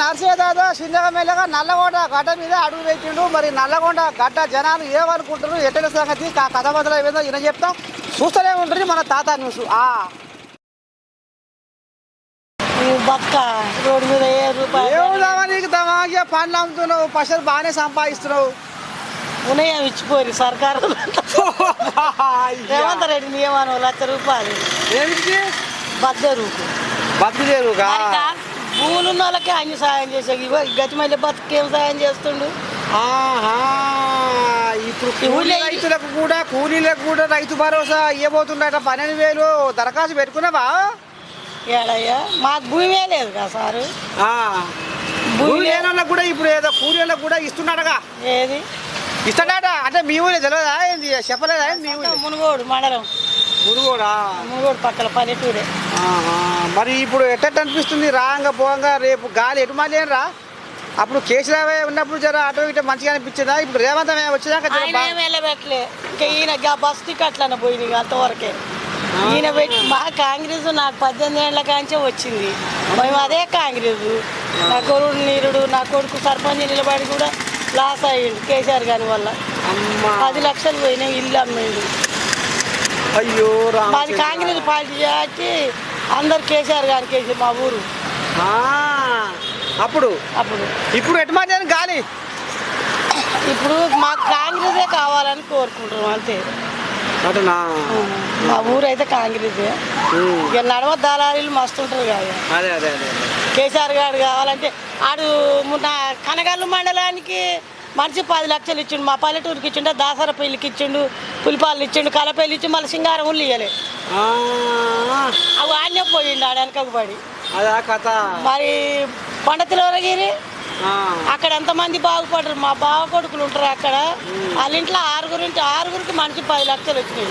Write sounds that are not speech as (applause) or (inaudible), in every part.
నర్సేదాదో చిన్నగా మెల్లగా నల్లగొండ గడ్డ మీద అడుగు పెట్టిండు మరి నల్లగొండ గడ్డ జనాలు ఏమనుకుంటారు ఎట్టల సంగతి కథ మొదలైందో ఈయన చెప్తాం. చూస్తూనే ఉంటుంది మన తాత న్యూస్. బక్క రోడ్డు మీద ఏ రూపాయలు ఏముదామా నీకు దమాగా పండ్లు అమ్ముతున్నావు? పైసలు బాగానే సంపాదిస్తున్నావు. ఉన్నాయా ఇచ్చిపోయి సర్కారు. రేవంత్ రెడ్డి నియమనం లక్ష రూపాయలు. ఏమిటి బద్ద రూపు. బతుకుదేరుగా భూములు ఉన్న వాళ్ళకే అన్ని సాయం చేసే గతి మళ్ళీ బతుకేం సాయం చేస్తుండు? ఆహా ఇప్పుడు కూలీ రైతులకు కూడా కూలీలకు కూడా రైతు భరోసా ఇవ్వబోతుండట పన్నెండు వేలు దరఖాస్తు పెట్టుకున్నావా? ఏడయ్యా మాకు భూమే లేదు కదా సారు. భూమి భూమి లేని వాళ్ళకు కూడా ఇప్పుడు ఏదో కూలీలకు కూడా ఇస్తున్నాడగా. ఏది? ఇస్తాడట. అంటే మీ ఊరే తెలియదా ఏంది? చెప్పలేదా మీ ఊరే? మునుగోడు మండలం. మునుగోడా పల్లెటూరే. మరి ఇప్పుడు ఎట్ట అనిపిస్తుంది రాంగా పోంగా రేపు గాలి ఎటు రా అప్పుడు కేసీఆర్ ఉన్నప్పుడు జర అటు ఇటు మంచిగా అనిపించిందా? ఇప్పుడు రేవంత్ వెళ్ళబెట్టలే. ఇంకా ఈయన బస్ టికెట్లను పోయినాయి అంతవరకే. ఈయన పెట్టి మా కాంగ్రెస్ నాకు పద్దెనిమిది ఏళ్ళ కాంచే వచ్చింది. మేము అదే కాంగ్రెస్. నా కొడుకు నీరుడు నా కొడుకు సర్పంచ్ నిలబడి కూడా లాస్ అయ్యిండు కేసీఆర్ గారి వల్ల. పది లక్షలు పోయినాయి ఇల్లు అమ్మిండు. అయ్యో మాది కాంగ్రెస్ పార్టీ చేసి అందరు కేసీఆర్ గారికి వేసి మా ఊరు. అప్పుడు? అప్పుడు. ఇప్పుడు ఎటు మళ్ళీ గాలి? ఇప్పుడు మాకు కాంగ్రెసే కావాలని కోరుకుంటున్నాం అంతే. అటునా? మా ఊరు అయితే కాంగ్రెసే. ఇక నడవ దళారీలు మస్తు ఉంటారు కదా. అదే అదే అదే కేసీఆర్ గారు కావాలంటే ఆడు మొన్న కనగల్లు మండలానికి మనిషి పది లక్షలు ఇచ్చిండు మా పల్లెటూరుకి ఇచ్చిండు దాసర పెళ్ళికి ఇచ్చిండు పులిపాలు ఇచ్చిండు కలపెల్లి ఇచ్చి మళ్ళీ సింగారం ఉల్లి ఇయ్యలే. అవి ఆడనే పోయిండు ఆడ వెనకకు పడి. కథ. మరి పండతిలోరగిరి అక్కడ ఎంతమంది బాగుపడరు మా బావ కొడుకులు ఉంటారు అక్కడ. వాళ్ళ ఇంట్లో ఆరుగురు ఉంటే ఆరుగురికి మనిషి పది లక్షలు వచ్చినాయి.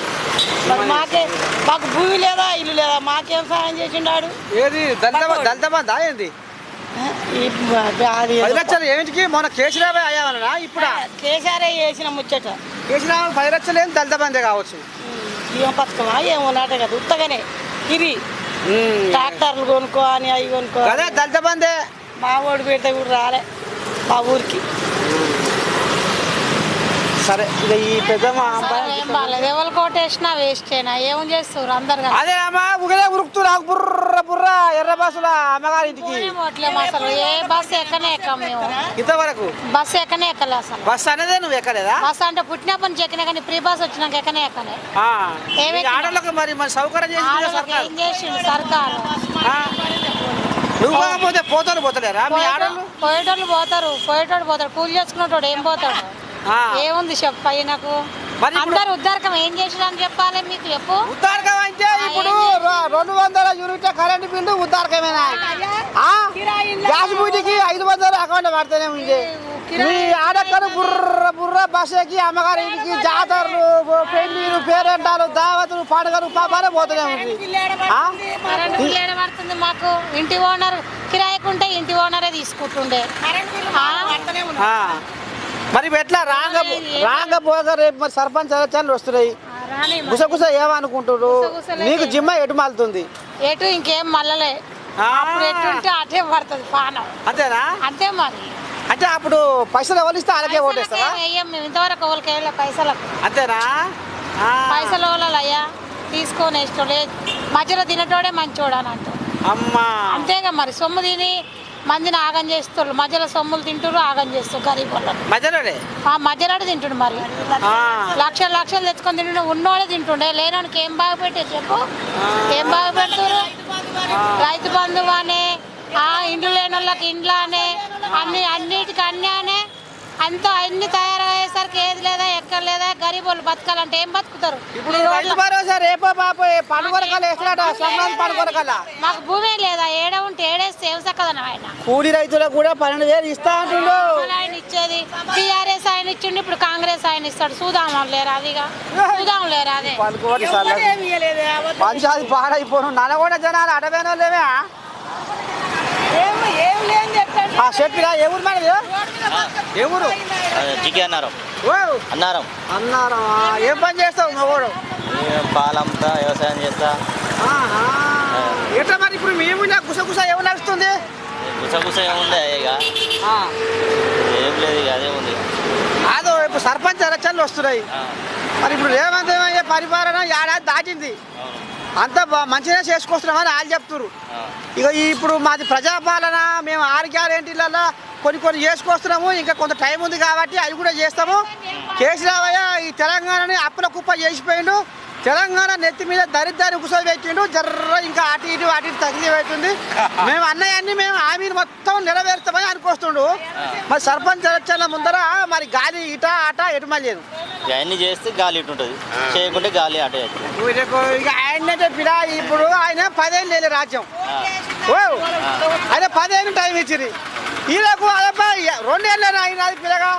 మరి మాకే మాకు భూమి లేదా ఇల్లు లేదా మాకేం సహాయం చేసిండాడు ఏది? దళిత దళిత అది పది లక్షలు ఏమిటికి? మొన్న కేసీఆర్ అయ్యామన్నా ఇప్పుడా? కేసీఆర్ చేసిన ముచ్చట. కేసీఆర్ పది లక్షలు ఏంది దళిత బందే కావచ్చు? ఏం పథకమా ఏమో నాట కదా ఉత్తగానే. ఇరి ట్రాక్టర్లు కొనుక్కో అని అవి కొనుక్కో అదే దళిత బందే మా ఓడి పెడితే కూడా రాలే. మా ఊరికి. సరే ఇక ఈ పెద్దమ్మ ఏం బాగాలేదు ఎవరు కోటేసినా వేస్టేనా ఏం చేస్తారు అందరు కలిసి? అదే అమ్మా ఉగలే ఉరుకుతూ నాకు బుర్ర బుర్ర ఎర్ర బస్సుల అమ్మగారి ఇంటికి ఏం పోవట్లేము అసలు. ఏ బస్సు ఎక్కనే ఎక్కం మేము. ఇంతవరకు? బస్సు ఎక్కనే ఎక్కలే అసలు. బస్సు అనేదే నువ్వు ఎక్కలేదా? బస్సు అంటే పుట్టినప్పటి నుంచి ఎక్కనే కానీ ఫ్రీ బస్ వచ్చినాక ఎక్కనే ఎక్కలే. ఆ. ఈ మరి మరి సౌకర్యం చేసింది సర్కారు. ఏం చేసిండు? సర్కారు. ఆ. నువ్వు కాకపోతే పోతారు పోతలేరా? మీ ఆడోళ్ళు? పోయేటోళ్ళు పోతారు. పోయేటోడు పోతాడు. కూలి చేసుకునేటోడు ఏం పోతాడు. ఏముంది చెప్పు నాకు. అందరు ఉద్దారకం ఏం చేసిరని చెప్పాలి మీకు చెప్పు. ఉద్దారకం అంటే ఇప్పుడు రెండు వందల యూనిట్ కరెంట్ బిల్లు ఉద్దారకమేనా? గ్యాస్ ఐదు వందలు అకౌంట్ పడితేనే ఉంది. మీ ఆడక్కలు బుర్ర బుర్ర బస్ ఎక్కి అమ్మగారి ఇంటికి జాతరలు పెళ్ళిలు పేరెంటాలు దావతులు పండుగలు పాపాలే పోతూనే ఉంది. పడుతుంది? మాకు? ఇంటి ఓనర్ కిరాయికుంటే ఇంటి ఓనరే తీసుకుంటుండే. మరి ఎట్లా? రాంగ రాంగ పోగా రేపు మరి సర్పంచ్ ఎలక్షన్లు వస్తున్నాయి. గుసగుస గుసగుసలే నీకు జిమ్మ ఎటు మాలుతుంది? ఎటు ఇంకేం మళ్ళలే. అప్పుడు ఎటుంటే అటే పడుతుంది పానం. అంతేనా? అంతే మరి. అంటే అప్పుడు పైసలు ఎవరు ఇస్తే అలాగే మేము ఇంతవరకు ఎవరికి వేయలే పైసలకు. అంతేనా? ఆ. పైసలు వాళ్ళయ్యా తీసుకొని ఇష్టం లేదు. మధ్యలో తినటోడే మంచోడు అని అంటారు. అమ్మా. అంతేగా మరి. సొమ్ము తిని మందిని ఆగం చేస్తారు మధ్యలో సొమ్ములు తింటారు ఆగం చేస్తారు గరీబ్ వాళ్ళని. మధ్యలోనే? ఆ మధ్యలో తింటుండు మరి. లక్షలు లక్షలు తెచ్చుకొని తింటుండే. ఉన్నోడే తింటుండే. లేనోనికి ఏం బాగా పెట్టే చెప్పు? ఏం బాగా పెడతారు రైతు బంధువు అనే ఆ ఇండ్లు లేని వాళ్ళకి ఇండ్లు అనే అన్ని అన్నిటికీ అన్నీ అనే అంతా అన్ని తయారయ్యేసరికి ఏది లేదా ఎక్కడ లేదా గరీబ్ వాళ్ళు బతకాలంటే ఏం బతుకుతారు? ఇప్పుడు ఈ రైతు రోడ్ల- భరోసా రేపో పాపో వేస్తున్నాడు? మాకు భూమి లేదా ఏడ ఉంటే ఏడేస్తే ఏం చక్కదనం ఆయన? కూలి రైతులకు కూడా పన్నెండు వేలు ఇస్తా అంటుండు. ఆయన ఇచ్చేది. టీఆర్ఎస్ ఆయన ఇచ్చిండు ఇప్పుడు కాంగ్రెస్ ఆయన ఇస్తాడు. చూదాం లేరా అదిగా చూదాం లేరా అదే? సార్లు పంచాది పాడైపోను. నల్గొండ జనాలు అడవేన వాళ్ళేమే ఏం ఏం లేని చెప్పిరా ఏ ఊరు మేడం? ఏ ఊరు? చికి అన్నారం. ఓ అన్నారం. అన్నారా. ఏం పని చేస్తావు మగోడు పాలంతా వ్యవసాయం చేస్తా. ఎట్లా మరి ఇప్పుడు మేము గుసగుస ఏమి నడుస్తుంది? గుసగుస ఏముంది ఇక. ఏం లేదు ఇక అదే ఉంది. కాదు ఇప్పుడు సర్పంచ్ ఎలక్షన్లు వస్తున్నాయి. మరి ఇప్పుడు రేవంత్ ఏమయ్యే పరిపాలన ఏడాది దాటింది? అంత బా- మంచిగా చేసుకొస్తున్నామని వాళ్ళు చెప్తున్నారు ఇక ఇప్పుడు మాది ప్రజాపాలన మేము ఆరు గ్యారెంటీలలో కొన్ని కొన్ని చేసుకొస్తున్నాము ఇంకా కొంత టైం ఉంది కాబట్టి అవి కూడా చేస్తాము. కేసీరావయ్య ఈ తెలంగాణని అప్పుల కుప్ప చేసిపోయిండు. తెలంగాణ నెత్తి మీద దరిద్రాన్ని కూర్చొని పెట్టిండు జర్ర ఇంకా అటు ఇటు అటు ఇటు తగిలి అవుతుంది (laughs) మేము అన్నయ్యన్ని మేము హామీని మొత్తం నెరవేరుస్తామని అనుకొస్తుండు. మరి సర్పంచ్ ఎలక్షన్ల ముందర మరి గాలి ఇట అట ఎటు లేదు. ఇక అన్ని చేస్తే గాలి ఇటు ఉంటుంది. చేయకుంటే గాలి అటే అవుతుంది ఇక ఆయన పిడా ఇప్పుడు ఆయన పదేళ్ళు లేదు రాజ్యం. ఓ ఆయన పదేళ్ళు టైం ఇచ్చిరి ఈలకు అదప్ప రెండేళ్ళేనా ఆయన అది పిల్లగా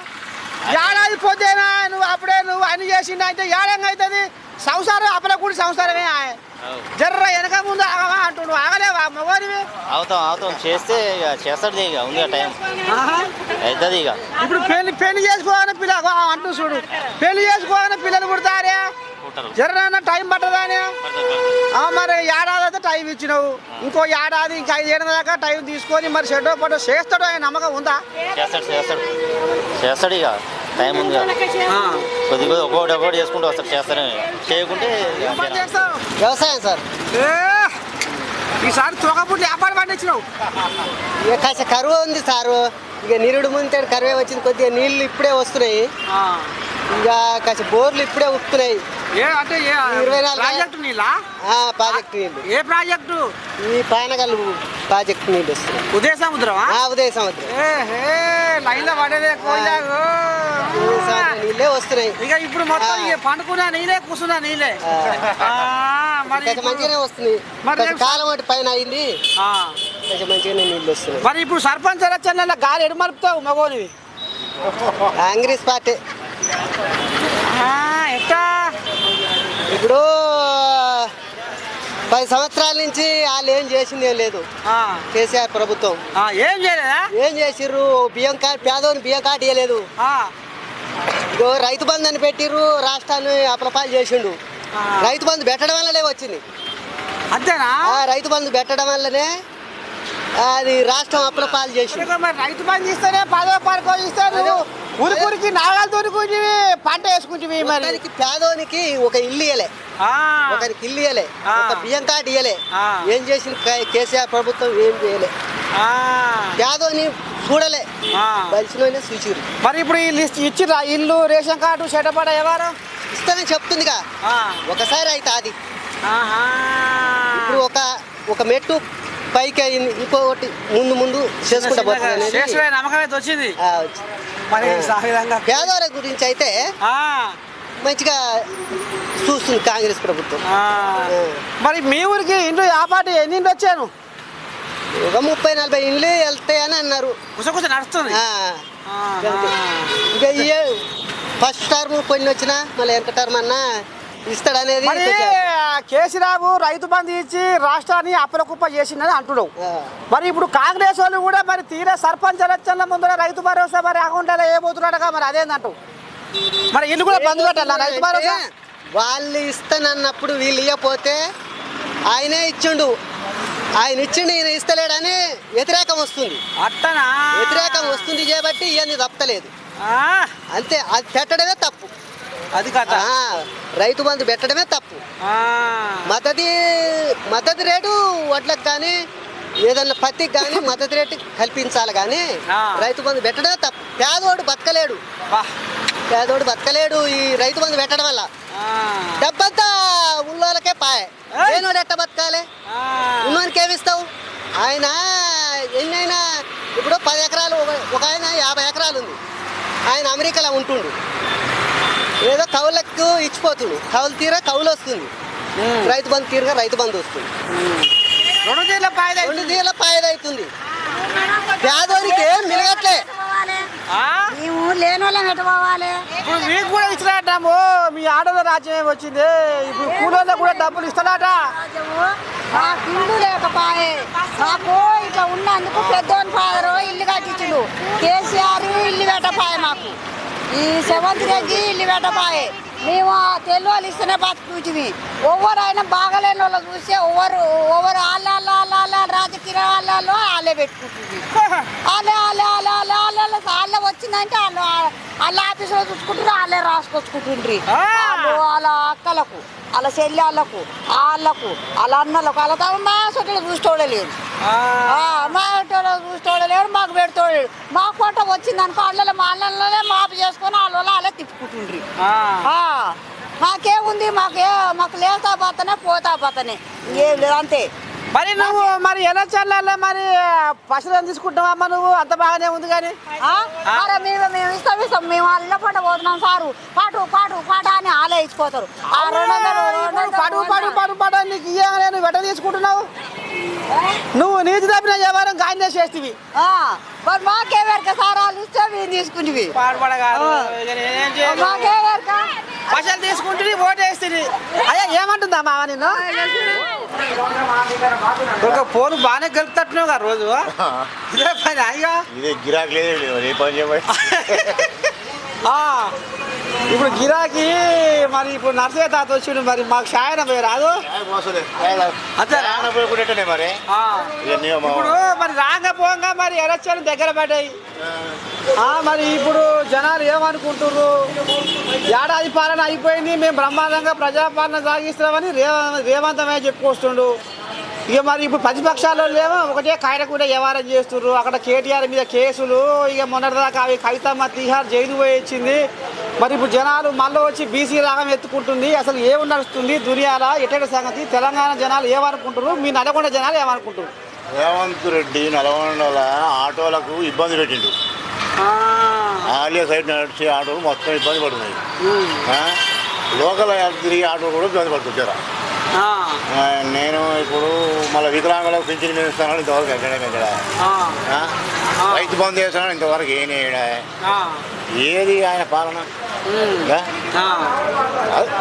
ఏడాది పోతేనా నువ్వు అప్పుడే నువ్వు అన్ని చేసిండు అంటే ఏడంగా అవుతుంది సంసారం అప్పుడే కూడా సంసారమే. జర్ర వెనక ముందు ఆగవా అంటుండు. ఆగలేవా? మగవాడివి అవుతాం అవుతాం. చేస్తే ఇక చేస్తాడు ఇక ఉంది టైం. అవుతుంది ఇక. ఇప్పుడు పెళ్ళి పెళ్ళి చేసుకోవాలని పిల్ల అంటూ చూడు. పెళ్ళి చేసుకోవాలని పిల్లలు పుడతారే? పుట్టరు. జర్ర టైం పట్టదానే? మరి ఏడాది అయితే టైం ఇచ్చినావు. ఇంకో ఏడాది ఇంకా ఐదేళ్ళ దాకా టైం తీసుకొని మరి షెడ్డో పట్టో చేస్తాడు ఆయన నమ్మకం ఉందా? చేస్తాడు చేస్తాడు. చేస్తాడు ఇక. టైం ఉంది. కొద్ది కొద్ది ఒక్కొక్కటి ఒక్కొక్కటి చేసుకుంటూ వస్తాడు చేస్తాడు చేయకుంటే వ్యవసాయం సార్. ఏ, ఈసారి తొగపుట్టి వ్యాపారం పండించినావు. ఇక కాస్త కరువు ఉంది సారు. ఇక నిరుడు ముంతాడు కరువే వచ్చింది. కొద్దిగా నీళ్ళు ఇప్పుడే వస్తున్నాయి. ఇక కాస్త బోర్లు ఇప్పుడే ఉప్పుతున్నాయి. ఏ అంటే ఏ ప్రాజెక్టు నీళ్ళా ఆ, ప్రాజెక్టు నీళ్ళు ఏ ప్రాజెక్టు? ఈ పానగల్లు ప్రాజెక్టు నీళ్ళు వస్తున్నాయి. ఉదయ సముద్రమా? ఆ, ఉదయ సముద్రం. ఏ హే లైన్లో పడేదే కోయిలాగు నీళ్ళే వస్తున్నాయి. ఇక ఇప్పుడు మొత్తం పండుకున్నా నీళ్ళే కూర్చున్నా నీళ్ళే. మంచిగానే వస్తుంది కాలం ఒకటి పైన అయింది. కొంచెం మంచిగానే నీళ్ళు వస్తున్నాయి. మరి ఇప్పుడు సర్పంచ్ ఎలక్షన్ల గాలి ఎడు మలుపుతావు మగోనివి కాంగ్రెస్ పార్టీ. ఎట్టా? ఇప్పుడు పది సంవత్సరాల నుంచి వాళ్ళు ఏం చేసింది ఏం లేదు. కేసీఆర్ ప్రభుత్వం. ఏం చేయలేదా? ఏం చేసిర్రు? బియ్యం కార్డు పేదోని బియ్యం కార్డు ఇవ్వలేదు రైతు బంధు అని పెట్టిర్రు రాష్ట్రాన్ని అప్రపాలు చేసిండు. రైతు బంధు పెట్టడం వల్లనే వచ్చింది. అంతేనా? రైతు బంధు పెట్టడం వల్లనే అది రాష్ట్రం అప్రపాలు మరి రైతు బంధు ఇస్తేనే పదో పరకో ఇస్తే నువ్వు ఉరుకురికి నాగాలు దొరుకుంటివి పంట వేసుకుంటివి మరి. పేదోనికి ఒక ఇల్లు ఇయ్యలే. ఆ, ఒకరికి ఇల్లు ఇయ్యలే. ఒక బియ్యం కార్డు ఇయ్యలే. ఆ. ఏం చేసింది కే- కేసీఆర్ ప్రభుత్వం ఏం చేయలే. పేదోని చూడలే. ఆ. బలిసినోనే చూసిరు మరి ఇప్పుడు ఈ లిస్ట్ ఇచ్చిర్రా? ఇల్లు రేషన్ కార్డు చెట్టపడ ఎవరు? ఇస్తానని చెప్తుందిగా. ఒకసారి అయితే అది. ఇప్పుడు ఒక ఒక మెట్టు పైకి అయింది. ఇంకొకటి ముందు ముందు చేసుకుంటా పోతుంది నమ్మకం అయితే వచ్చింది. మరి పేదవారి గురించి అయితే మంచిగా చూస్తుంది కాంగ్రెస్ ప్రభుత్వం. మరి మీ ఊరికి ఇండ్లు ఆ పాటి ఎన్ని ఇండ్లు వచ్చాను ఒక ముప్పై నలభై ఇండ్లు వెళ్తాయని అన్నారు. కుసకుస నడుస్తుంది. ఇక ఫస్ట్ టర్మ్ కొన్ని వచ్చినా మళ్ళీ ఎంత టర్మ్ అన్నా ఇస్తాడనేది మరి కేసీరావు రైతు బంధు ఇచ్చి రాష్ట్రాన్ని అప్పలకుప్ప చేసిందని అంటున్నావు. మరి ఇప్పుడు కాంగ్రెస్ వాళ్ళు కూడా మరి తీరే సర్పంచ్ ఎలక్షన్ల ముందర రైతు భరోసా మరి అకౌంట్లో ఏమవుతున్నాడుగా మరి అదేందంటావు? మరి ఇల్లు కూడా బంద్ పెట్టాలా రైతు భరోసా? వాళ్ళు ఇస్తానన్నప్పుడు వీళ్ళు ఇవ్వకపోతే ఆయనే ఇచ్చిండు. ఆయన ఇచ్చిండు ఈయన ఇస్తలేడని వ్యతిరేకం వస్తుంది. అట్టనా? వ్యతిరేకం వస్తుంది చేయబట్టి ఇవన్నీ తప్పలేదు అంతే అది పెట్టడమే తప్పు. అది రైతు బంధు పెట్టడమే తప్పు. మద్దతు మద్దతు రేటు వడ్లకు కానీ ఏదన్నా పత్తికి కానీ మద్దతు రేటు కల్పించాలి కానీ. రైతు బంధు పెట్టడమే తప్పు. పేదోడు బతకలేడు. పేదోడు బతకలేడు ఈ రైతు బంధు పెట్టడం వల్ల. డబ్బంతా ఉన్నోళ్ళకే పాయే. లేనోడు ఎట్ట బతకాలి? ఉన్నోనికి ఏమిస్తావు ఆయన ఎన్నైనా ఇప్పుడు పది ఎకరాలు ఒక ఆయన యాభై ఎకరాలు ఉంది ఆయన అమెరికాలో ఉంటుండు. ఏదో కవులకు ఇచ్చిపోతుండు కవులు తీరా కవులు వస్తుంది. రైతు బంధు తీరుగా రైతు బంధు వస్తుంది. రెండు తీర్ల పాయద రెండు తీర్ల పాయదవుతుంది పేదోనికి ఏం మిలగట్లే. ఆ? మేము లేని వాళ్ళని ఎటు పోవాలి? ఇప్పుడు మీకు కూడా ఇచ్చినట్టాము మీ ఆడల రాజ్యం ఏమి వచ్చింది? ఇప్పుడు కూలీలకు కూడా డబ్బులు ఇస్తాడట. ఇల్లు లేకపాయే. మాకు ఇట్లా ఉన్నందుకు పెద్దోని ఫాదరు ఇల్లు కట్టించుడు. కేసీఆర్ ఇల్లు కట్టపాయే మాకు. ఈ సెవెంత్ రెడ్డి ఇల్లు పెట్టబాయే. మేము తెలుగు వాళ్ళు ఇస్తేనే బతుకుతుంది ఎవరు అయినా బాగలేని వాళ్ళు చూస్తే ఎవరు ఎవరు వాళ్ళ వాళ్ళ వాళ్ళ వాళ్ళ రాజకీయ వాళ్ళలో వాళ్ళే పెట్టుకుంటుంది. వాళ్ళే వాళ్ళే వాళ్ళే వాళ్ళే వాళ్ళ వాళ్ళే వచ్చిందంటే వాళ్ళు వాళ్ళ ఆఫీసులో చూసుకుంటారు వాళ్ళే రాసుకొచ్చుకుంటుండ్రి. వాళ్ళు వాళ్ళ అక్కలకు వాళ్ళ చెల్లెళ్ళకు వాళ్ళకు వాళ్ళ అన్నలకు వాళ్ళ తమ మా సొట్టలు చూసుకోవడం లేదు మా ఇంట్లో చూసుకోవడం లేడు మాకు పెడుతోడు మా కోట వచ్చింది అనుకో వాళ్ళలో మా అన్నలోనే మాపు చేసుకొని వాళ్ళ వాళ్ళే తిప్పుకుంటుండ్రి. ఆ, మాకేముంది మాకే మాకు లేతా పోతానే పోతా పోతానే. ఏం లేదు అంతే. మరి నువ్వు మరి ఎలక్షన్లలో మరి పశువులను తీసుకుంటావమ్మా నువ్వు? అంత బాగానే ఉంది కానీ? మరి మేము మేము ఇస్తాం ఇస్తాం. మేము వాళ్ళ పంట పోతున్నాం సారు. పాటు పాటు పాట అని వాళ్ళే ఇచ్చిపోతారు. పడు పడు పడు పడు నీకు ఇయ్యగానే నువ్వు వెంట తీసుకుంటున్నావు? నువ్వు నీతి తప్పిన వ్యవహారం గాయనే చేస్తేవి. మాకే వేరక సార్ వాళ్ళు ఇస్తే మేము తీసుకుంటివి మాకే వేరక? ఓటేస్తుంది అయ్యా ఏమంటుందా మామ నిన్ను? ఒక ఫోన్ బాగానే గెలుపుతట్టున్నావు కదా రోజు. (laughs) ఇదే పని అయ్యా. ఇదే గిరాకీ లేదు ఏ పని ఇప్పుడు గిరాకీ మరి ఇప్పుడు నర్సయ్య తాత వచ్చిండు మరి మాకు షాయన పోయి రాదు మరి. ఇప్పుడు మరి రాంగ పోంగా మరి ఎలక్షన్ దగ్గర పడ్డాయి. మరి ఇప్పుడు జనాలు ఏమనుకుంటుర్రు? ఏడాది పాలన అయిపోయింది మేము బ్రహ్మాండంగా ప్రజాపాలన సాగిస్తున్నామని రేవ రేవంతమే చెప్పుకొస్తుండు. ఇక మరి ఇప్పుడు ప్రతిపక్షాల్లో లేమో ఒకటే కాయడకుండా వ్యవహారం చేస్తుర్రు. అక్కడ కేటీఆర్ మీద కేసులు. ఇక మొన్నటిదాకా అవి కవితమ్మ తిహార్ జైలు పోయి వచ్చింది. మరి ఇప్పుడు జనాలు మళ్ళీ వచ్చి బీసీ రాగం ఎత్తుకుంటుంది. అసలు ఏమి నడుస్తుంది? దునియాల ఎటువంటి సంగతి? తెలంగాణ జనాలు ఏమనుకుంటారు మీ నల్గొండ జనాలు ఏమనుకుంటారు రేవంత్ రెడ్డి నల్గొండల ఆటోలకు ఇబ్బంది పెట్టిండు. ఆలియా సైడ్ నడిచే ఆటోలు మొత్తం ఇబ్బంది పడుతున్నాయి? లోకల్ తిరిగే ఆటోలు కూడా ఇబ్బంది పడుతుంటారు. నేను ఇప్పుడు మళ్ళీ వికలాంగులకు పింఛన్ మీద ఇస్తాను ఇంతవరకు ఎక్కడ ఆ? రైతు బంధు చేస్తాను ఇంతవరకు ఏం ఏది ఆయన పాలన?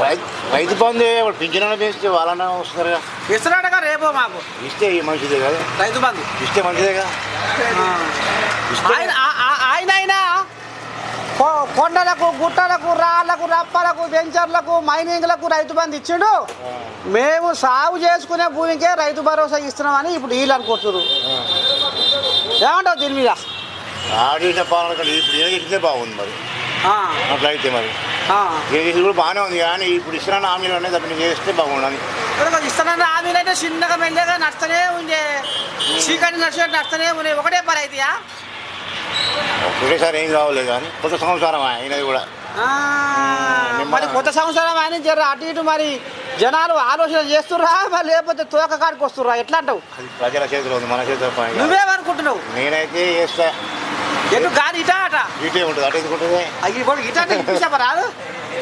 రైతు- బంధు పింఛన్ వేస్తే వాళ్ళనే వస్తారు ఇస్తున్నాడుగా రేపో మాకు. ఇస్తే మంచిదే కదా. రైతు బంధు. ఇస్తే మంచిదేగా ఆయన ఆ- ఆ- ఆయన అయినా కొ- కొండలకు గుట్టలకు రాళ్ళకు రప్పలకు వెంచర్లకు మైనింగ్లకు రైతు బంధు ఇచ్చిండు. మేము సాగు చేసుకునే భూమికే రైతు భరోసా ఇస్తున్నామని ఇప్పుడు వీళ్ళు అనుకుంటున్నారు. ఏమంటావు దీని మీద? ఆడిన పాలన ఇప్పుడు బాగుంది మరి. అట్లా అయితే మరి. ఏం చేసి కూడా బాగానే ఉంది కానీ ఇప్పుడు ఇస్తున్న హామీలు అనేది చేస్తే అయితే చిన్నగా మెల్లగా చీకటి నడిచినట్టు నడుస్తూనే ఉండే. ఒకటే పని ఒకటేసారి ఏం కావాలి కానీ కొత్త సంవత్సరం అయినది కూడా. ఆ, మరి కొత్త సంవత్సరం అని జర అటు ఇటు మరి జనాలు ఆలోచన చేస్తుర్రా? మరి లేకపోతే తోక కాడికి వస్తుర్రా? ఎట్లా అంటావు? అది ప్రజల చేతిలో ఉంది మన చేతిలో పని కాదు. నువ్వేమనుకుంటున్నావు? నేనైతే చేస్తా. ఎందుకు గాని ఇటా అట? ఇటే ఉంటుంది అటు ఎందుకు ఉంటుంది? అయ్యి ఇప్పుడు ఇటా అంటే ఇప్పించాపా రాదు?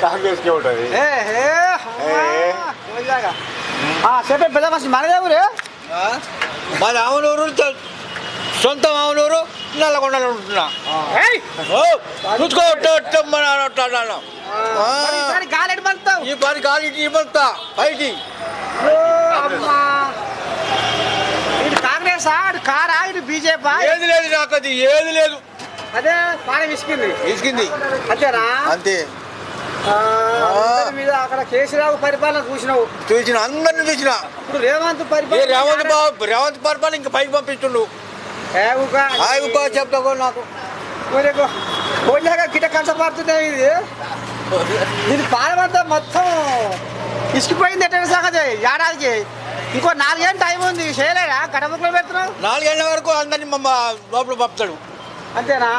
కాంగ్రెస్కే ఉంటుంది. ఏ, ఏ, అమ్మా. ఏ. పోయిలాగా. ఆ, చెప్పే పెద్ద మనిషి మనదే ఊరు? ఆవునూరు సొంత ఆవునూరు నల్లగొండలో ఉంటున్నా. ఈ పని గాలి ఇవ్వతా పైకి కాంగ్రెస్ కారా ఇటు బీజేపీ ఏది లేదు నాకు అది ఏది లేదు. అదే పాన విసికింది ఇసుకింది. అంతేనా? అంతే. మీద అక్కడ కేసీరావు పరిపాలన చూసినావు. చూసిన అందరిని చూసిన. ఇప్పుడు రేవంత్ పరిపాలన రేవంత్ బాబు రేవంత్ పరిపాలన ఇంకా పైకి పంపిస్తుండు. ఏ ఊగా. ఆగు చెప్తా నాకు. ఇది? దీని మొత్తం ఇసుకుపోయింది ఎట్ట సంగతి. ఏడాదికి. ఇంకో నాలుగేళ్ళు టైం ఉంది. చేయలేదా? గడపకులో పెడుతున్నావు? నాలుగేళ్ళ వరకు అందరినీ మమ్మ లోపల పంపుతాడు. అంతేనా?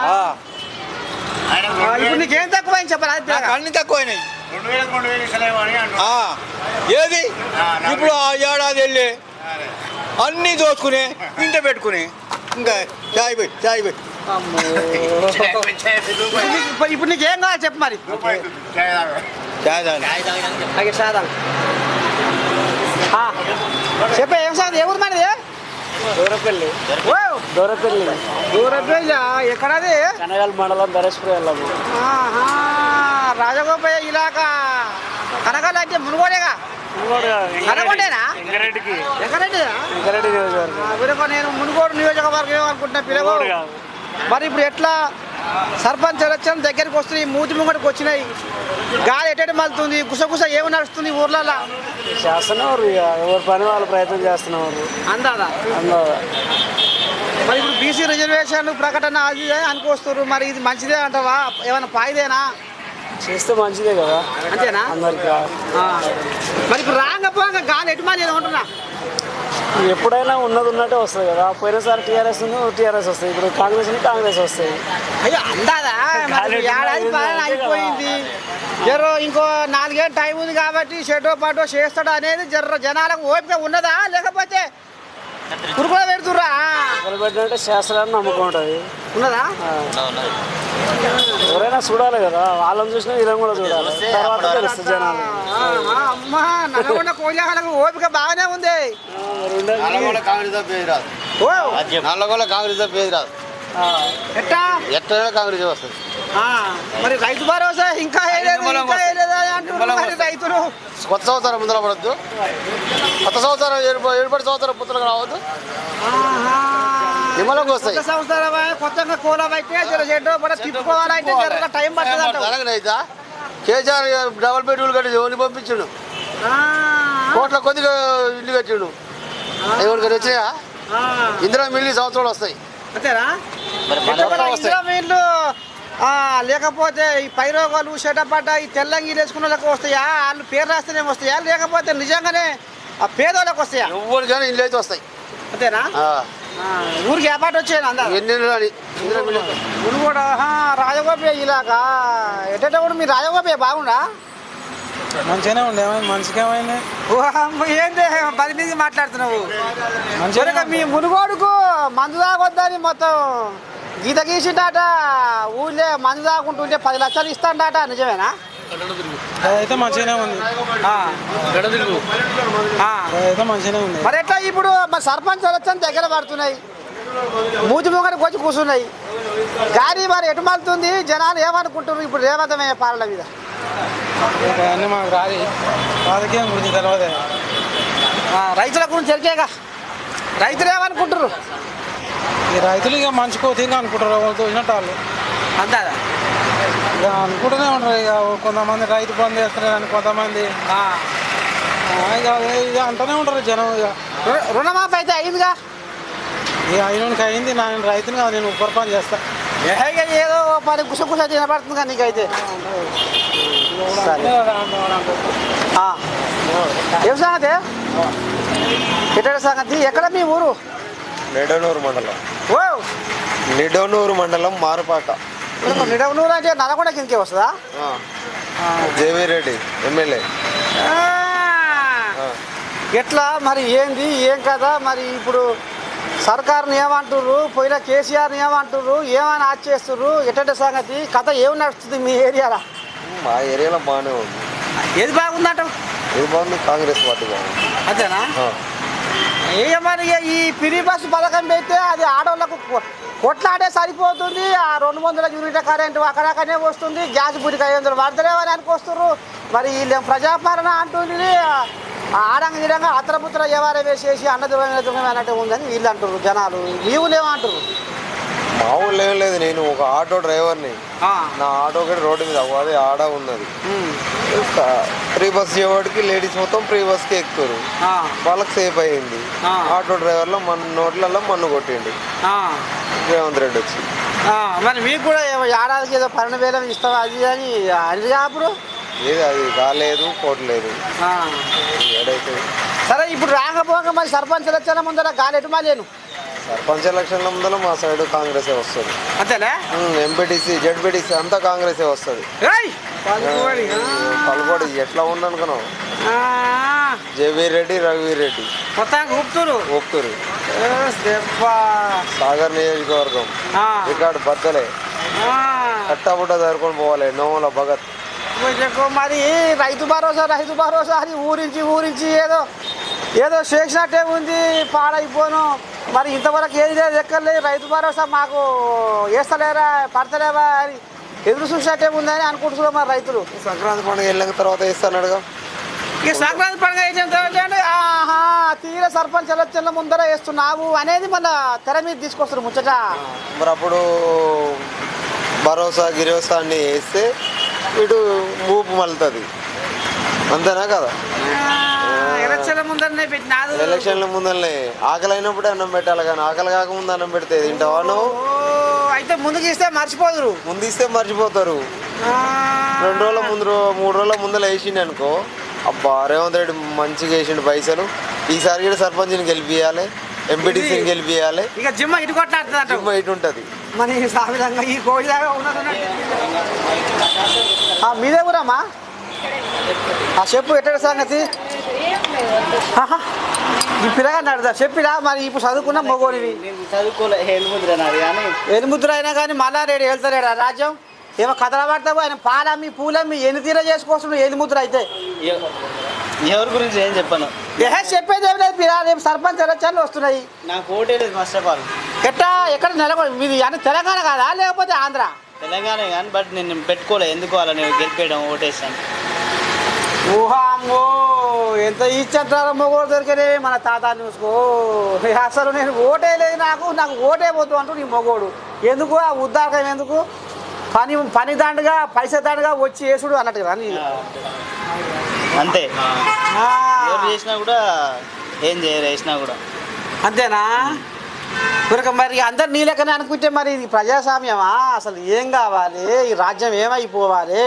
ఇప్పుడు నీకేం తక్కువైంది చెప్పరా? అది నాకు తేగా. అన్ని తక్కువైనాయి. ఏది? ఇప్పుడు ఆ ఏడాది వెళ్ళి అన్నీ దోచుకుని ఇంట పెట్టుకుని. ఇంకా చాయ్ పోయి చాయ్ పోయి ఇప్పుడు నీకు- నీకేం కావాలి చెప్పు మరి. చెప్పే. ఏం సార్ ఏ ఊరు మనది దూరపల్లి. ఓ, దూరపల్లి. దూరపల్లి ఎక్కడది? కనగల్ మండలం ధరేశ్వరం వెళ్ళాము ఆహా, రాజగోపాయ ఇలాక కనకాల అంటే మునుగోడేగా కనగొండేనా నియోజకవర్గం. నేను మునుగోడు నియోజకవర్గం అనుకుంటున్నా పిల్లగోడు. మరి ఇప్పుడు ఎట్లా సర్పంచ్ ఎలక్షన్ దగ్గరికి వస్తున్నాయి మూతి ముంగడికి వచ్చినాయి. గాలి ఎటెటు మలుతుంది గుసగుస ఏమి నడుస్తుంది ఊర్లలో చేస్తున్నారు ఎవరి పని వాళ్ళు ప్రయత్నం చేస్తున్నారు అందాదా? అందరూ మరి ఇప్పుడు బీసీ రిజర్వేషన్ ప్రకటన అది ఇది అని అనుకొస్తారు మరి ఇది మంచిదే అంటావా? ఏమైనా పాయిదేనా? చేస్తే మంచిదే కదా. అంతేనా? అందరికి. మరి ఇప్పుడు రాంగ పోంగ గాలి ఎటు ఏమంటున్నా ఎప్పుడైనా ఉన్నది ఉన్నట్టే వస్తుంది కదా. పోయినసారి టీఆర్ఎస్ ఉంది టీఆర్ఎస్ వస్తుంది. ఇప్పుడు కాంగ్రెస్ ఉంది కాంగ్రెస్ వస్తాయి అయ్యో అందాదా? ఏడాది పాలన. అయిపోయింది. జర్ర ఇంకో నాలుగేళ్ళు టైం ఉంది కాబట్టి షెటో పాటో చేస్తాడు అనేది జర్ర జనాలకు ఓపిక ఉన్నదా? లేకపోతే కురుకులో పెడుతుర్రా? మొదలు పెట్టినట్టే చేస్తారని నమ్మకం ఉంటుంది. ఉన్నదా? ఎవరైనా చూడాలి కదా వాళ్ళని చూసినా వీళ్ళని కూడా చూడాలి. తర్వాత తెలుస్తుంది జనాలు. అమ్మా కోలాహలకు ఓపిక బాగానే ఉంది. నల్లగొండ కాంగ్రెస్ పేరు రాదు. నల్లగొండ కాంగ్రెస్ పేరు రాదు. ఎట్టా? ఎట్లయినా కాంగ్రెస్ వస్తుంది. మరి రైతు భరోసా ఇంకా రైతులు. కొత్త సంవత్సరం ముందర పడద్దు. కొత్త సంవత్సరం ఏర్పడి సంవత్సరం పుత్తలకు రావద్దు. ఆహా. నిమ్మలంగా వస్తాయి. సంవత్సరం కొత్తగా కోలం అయితే జర చెడ్డ పడ తిప్పుకోవాలంటే జర టైం పడుతుంది అంటావు. అలాగనైతా కేసీఆర్ డబల్ బెడ్రూమ్ కట్టి ఓని పంపించిండు. కోట్ల కొద్దిగా ఇల్లు కట్టిండు. ఎవరికి వచ్చినాయా ఆ, ఇందిరా మిల్లి సంవత్సరాలు వస్తాయి. అంతేనా? వస్తాయి. లేకపోతే ఈ పైరోగాలు షెటపడ్డ ఈ తెల్లంగి వేసుకున్న వాళ్ళకి వస్తాయా? వాళ్ళు పేరు రాస్తేనే వస్తాయా? లేకపోతే నిజంగానే ఆ పేదోళ్ళకి వస్తాయా? ఎవరికైనా ఇల్లు అయితే వస్తాయి. అంతేనా? ఆ, ఆ, ఊరికి ఏపాటు వచ్చాను అందా? ఎన్ని ఇళ్ళు అని ఇందిరా మిల్లి? నువ్వు కూడా రాజగోపే ఇలాగా. ఎట్టేటప్పుడు మీ రాజగోపే బాగుండా మంచిగానే ఉండే అమ్మ, ఏంది? పది మీద మాట్లాడుతున్నావు. మీ మునుగోడుకు మందు తాగొద్దని మొత్తం గీత గీసిండట. ఊళ్ళే మందు తాగుంటుంటే పది లక్షలు ఇస్తాడట. నిజమేనా? అయితే మంచిగానే ఉంది. అయితే మంచిగానే ఉంది. మరి ఎట్లా ఇప్పుడు మరి సర్పంచ్ ఎలక్షన్ దగ్గర పడుతున్నాయి. మూతి ముంగడికి వచ్చి కూర్చున్నాయి. గాలి మరి ఎటు మలుతుంది జనాలు ఏమనుకుంటున్నారు? ఇప్పుడు రేవంతమయ్యే పాలన మీద. మాకు రాదు. రాజకీయం గురించి తెలియదే రైతుల గురించి తెలిసేగా రైతులు ఏమనుకుంటారు ఈ రైతులు ఇక మంచి కోతిగా అనుకుంటారు వాళ్ళతో వచ్చినట్టు వాళ్ళు. అందా ఇక అనుకుంటూనే ఉంటారు ఇక కొంతమంది రైతు బంద్ చేస్తున్నారని కొంతమంది. ఇక ఇక అంటూనే ఉంటారు జనం ఇక. రు- రుణమాఫీ అయితే అయిందిగా? ఇక అయినోనికి అయింది నా నేను రైతుని కాదు నేను ఉప్పర్ పని చేస్తా. ఏహే, ఏదో ఓ పని గుస గుస తినబడుతుంది కానీ నీకైతే. సరే. ఆ. ఏం సంగతి? ఎక్కడ సంగతి? ఎక్కడ మీ ఊరు? నిడనూరు మండలం. ఓ నిడనూరు మండలం మారుపాక. నిడవనూరు అంటే నల్గొండ కిందకే వస్తుందా? J V Reddy MLA. ఎట్లా? మరి ఏంది? ఏం కదా మరి ఇప్పుడు సర్కారుని ఏమంటుర్రు? పోయిన కేసీఆర్ని ఏమంటుర్రు? ఏమని ఆచేస్తుర్రు ఎట్టంటే సంగతి? కథ ఏమి నడుస్తుంది మీ ఏరియాలో? మా ఏరియాలో బాగానే ఉంది. ఏది బాగుందంట బాగుంది? కాంగ్రెస్ పార్టీ బాగుంది. అంతేనా ఏమని ఈ పిరి బస్సు పథకం పెడితే అది ఆడవాళ్ళకు కొట్లాడే సరిపోతుంది. ఆ రెండు వందల యూనిట్ల కరెంటు అక్కడక్కడనే వస్తుంది. గ్యాస్ బుడికి ఐదు వందలు పడతలేవని అనుకొస్తున్నారు మరి వీళ్ళు ప్రజాపాలన అంటుంది. ఆడంగ విధంగా అత్రపుత్ర ఎవరు వేసేసి అన్నదమైన అన్నట్టు ఉందని వీళ్ళు అంటారు జనాలు. నీవులు ఏమంటారు మా ఊళ్ళో ఏం లేదు నేను ఒక ఆటో డ్రైవర్ని. నా ఆటో ఒకటి రోడ్డు మీద అదే ఆడ ఉన్నది. ఫ్రీ బస్ చేయవాడికి లేడీస్ మొత్తం ఫ్రీ బస్కి ఎక్కుతారు వాళ్ళకి సేఫ్ అయ్యింది. ఆటో డ్రైవర్లో మన నోట్లలో మన్ను కొట్టిండు. రేవంత్ రెడ్డి వచ్చి. మరి మీకు కూడా ఏమో ఏడాదికి ఏదో పన్నెండు వేలు ఇస్తావా అది అని అది అప్పుడు? ఏది అది కాలేదు పోవట్లేదు ఆ. ఏడైతే సరే ఇప్పుడు రాకపోగా మరి సర్పంచ్ ఎలక్షన్ ముందర గాలి మాలేను? సర్పంచ్ ఎలక్షన్ల ముందర మా సైడ్ కాంగ్రెసే వస్తుంది. అంతేనా? ఎంపీటీసీ జడ్పీటీసీ అంతా కాంగ్రెసే వస్తుంది. పలుకోడి ఎట్లా. ఆ, జేవీ రెడ్డి రఘువీర్ రెడ్డి మొత్తానికి దెబ్బా. సాగర్ నియోజకవర్గం. రికార్డు బద్దలే. కట్టబుట్ట జరుపుకొని పోవాలి నోముల భగత్. మరి రైతు భరోసా రైతు భరోసా అని ఊరించి ఊరించి ఏదో ఏదో చేసినట్టే ఉంది పాడైపోను. మరి ఇంతవరకు ఏది లేదు ఎక్కర్లే రైతు భరోసా మాకు వేస్తలేరా పడతలేవా అని ఎదురు చూసినట్టే ఉందని అనుకుంటున్నారు మరి రైతులు. సంక్రాంతి పండుగ వెళ్ళిన తర్వాత ఇస్తానడుగా ఈ సంక్రాంతి పండుగ అయిన తర్వాత ఆహా తీర సర్పంచ్ ఎలక్షన్ల ముందర వేస్తున్నావు అనేది మన తెర మీద తీసుకొస్తారు ముచ్చట. మరి అప్పుడు భరోసా గిరోసా అన్ని వేస్తే ఇటు ఊపు మలుతుంది అంతేనా కదా? ఎలక్షన్ల ముందరనే పెట్టినాదు ఎలక్షన్ల ముందరనే. ఆకలి అయినప్పుడే అన్నం పెట్టాలి కానీ ఆకలి కాకముందు అన్నం పెడితే తింటావా నువ్వు? అయితే ముందుకు ఇస్తే మర్చిపోదురు. ముందు ఇస్తే మర్చిపోతారు. రెండు రోజుల ముందు మూడు రోజుల ముందర వేసిండు అనుకో. అబ్బా రేవంత్ రెడ్డి మంచిగా వేసిండు పైసలు. ఈసారి కూడా సర్పంచ్ని గెలిపియాలి ఎంపీటీసీని గెలిపియాలి. ఇక జిమ్మ ఇటు కొట్లాడుతుంది జిమ్మ ఇటు ఉంటుంది. మన ఈ ఈ కోడిలాగా ఉన్నది మీదే ఆ చెప్పు ఎక్కడ సంగతి? ఈ పిల్లగా నడుదా? చెప్పిరా మరి ఇప్పుడు చదువుకున్న మొగోనివి నేను చదువుకోలే ఎనిమిదిరు అయినా కానీ మళ్ళా రేడు వెళ్తారేడు ఆ రాజ్యం? ఏమో కథలు పడతావు? ఆయన పాలమ్మి పూలమ్మి ఎన్ని తీర చేసుకోవచ్చు ముద్ర అయితే? ఎవరి గురించి ఏం చెప్పాను? చెప్పేది ఏం లేదు పిరా రేపు సర్పంచ్ ఎలక్షన్లు వస్తున్నాయి. నాకు ఓటే లేదు ఫస్ట్ ఆఫ్ ఆల్ ఎట్టా ఎక్కడ నెలకొ మీది అంటే తెలంగాణ కాదా? లేకపోతే ఆంధ్ర? తెలంగాణ కానీ బట్ నేను పెట్టుకోలే. ఎందుకు అలా నేను గెలిపేయడం ఓటేసాను ఎంత ఇచ్చేంటారో మొగోడు దొరికినే మన తాత చూసుకో అసలు నేను ఓటే లేదు నాకు నాకు ఓటే పోతు అంటూ నీ మొగోడు. ఎందుకు? ఆ ఉద్దారకం ఎందుకు? పని పని దండగా పైసా దండగా వచ్చి వేసుడు అన్నట్టు కదా నీ అంతే. చేసినా కూడా ఏం చేయరు వేసినా కూడా. అంతేనా? కనుక మరి అందరు నీ లెక్కనే అనుకుంటే మరి ఇది ప్రజాస్వామ్యమా? అసలు ఏం కావాలి? ఈ రాజ్యం ఏమైపోవాలి?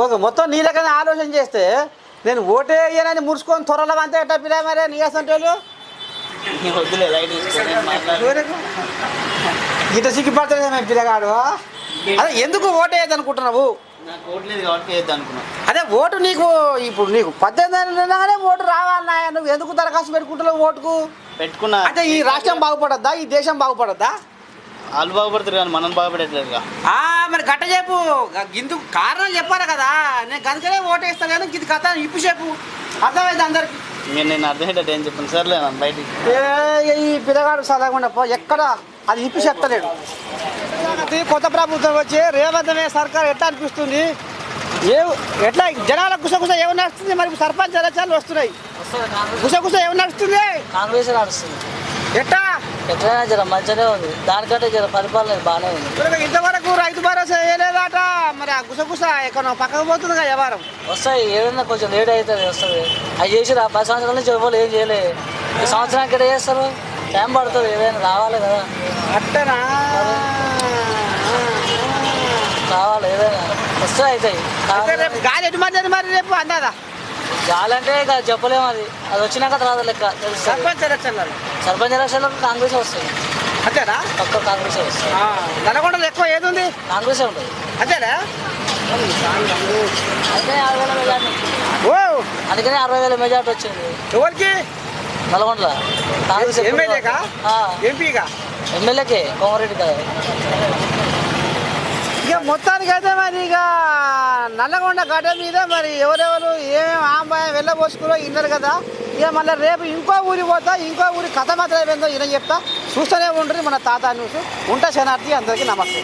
ఒక మొత్తం నీ లెక్కనే ఆలోచన చేస్తే నేను ఓటే వేయనని ముడుచుకొని త్వరలో అంతే ఎట్ట పిల్ల మరి నీ అసంటోళ్ళు? గిట్ట సిగ్గుపడతాడు మేము పిల్లగాడు? అదే ఎందుకు ఓటు వేయద్దు అనుకుంటున్నావు అదే ఓటు నీకు ఇప్పుడు నీకు పద్దెనిమిది ఓటు రావాలన్నా నువ్వు ఎందుకు దరఖాస్తు పెట్టుకుంటున్నావు ఓటుకు? పెట్టుకున్నా. అంటే ఈ రాష్ట్రం బాగుపడద్దా? ఈ దేశం బాగుపడద్దా? వాళ్ళు బాగుపడతారు కానీ మనం బాగుపడట్లేదుగా. ఆ, మరి గట్ట చెప్పు. ఇందుకు కారణం చెప్పాలి కదా. నేను కనుకనే ఓటేస్తాను కానీ ఇది కథ ఇప్పు చెప్పు. అర్థమైంది అందరికి? మీరు నేను అర్థమయ్యేటట్టు ఏం చెప్పాను. సర్లే నన్ను బయటికి. ఏ, ఈ పిల్లగాడు సలహా పో. ఎక్కడ అది ఇప్పి చెప్తలేడు. కొత్త ప్రభుత్వం వచ్చి రేవంతమే సర్కార్ ఎట్లా అనిపిస్తుంది? ఏ ఎట్లా? జనాల గుసగుస ఏమి నడుస్తుంది? మరి సర్పంచ్ ఎలక్షన్లు వస్తున్నాయి. గుసగుస ఏమి నడుస్తుంది? కాంగ్రెస్ నడుస్తుంది. ఎట్టా? ఎట్లయినా జర మంచిగానే ఉంది. దానికంటే జర పరిపాలన బాగానే ఉంది. ఇంతవరకు రైతు భరోసా వేయలేదట మరి ఆ గుసగుస ఎక్కడ పక్కకు పోతుంది కదా వ్యవహారం వస్తాయి. ఏదైనా కొంచెం లేట్ అవుతుంది వస్తుంది. అవి చేసి పది సంవత్సరాల నుంచి ఎవరు ఏం చేయలే. ఈ సంవత్సరానికి ఎట్లా చేస్తారు? టైం పడుతుంది. ఏదైనా రావాలి కదా. అట్టనా? రావాలి. ఏదైనా వస్తే అవుతాయి గాలి ఎటు మరి మరి రేపు అందాదా? చాలంటే ఇక చెప్పలేము అది. అది వచ్చినాక తర్వాత లెక్క తెలుస్తుంది. సర్పంచ్ ఎలక్షన్లు కాంగ్రెస్ వస్తుంది. అంతేనా? పక్క కాంగ్రెస్ వస్తుంది. నల్గొండలో ఎక్కువ ఏది ఉంది కాంగ్రెస్ ఉంటుంది. అంతేనా? అందుకనే అరవై వేల మెజార్టీ. ఓ! అందుకనే అరవై వేల మెజార్టీ వచ్చింది. ఎవరికి? నల్గొండలో. కాంగ్రెస్ ఆ, ఎంపీగా ఎమ్మెల్యేకే కోమరెడ్డి కదా ఇక మొత్తానికి అయితే మరి ఇక నల్లగొండ గడ్డ మీద మరి ఎవరెవరు ఏమేమి ఆంబాయం వెళ్ళబోసుకురో విన్నారు కదా. ఇక మళ్ళీ రేపు ఇంకో ఊరికి పోతా ఇంకో ఊరి కథ మాత్రం ఏందో ఈయన చెప్తా. చూస్తూనే ఉంటుంది మన తాత న్యూస్. ఉంటా శనార్థి అందరికీ నమస్తే.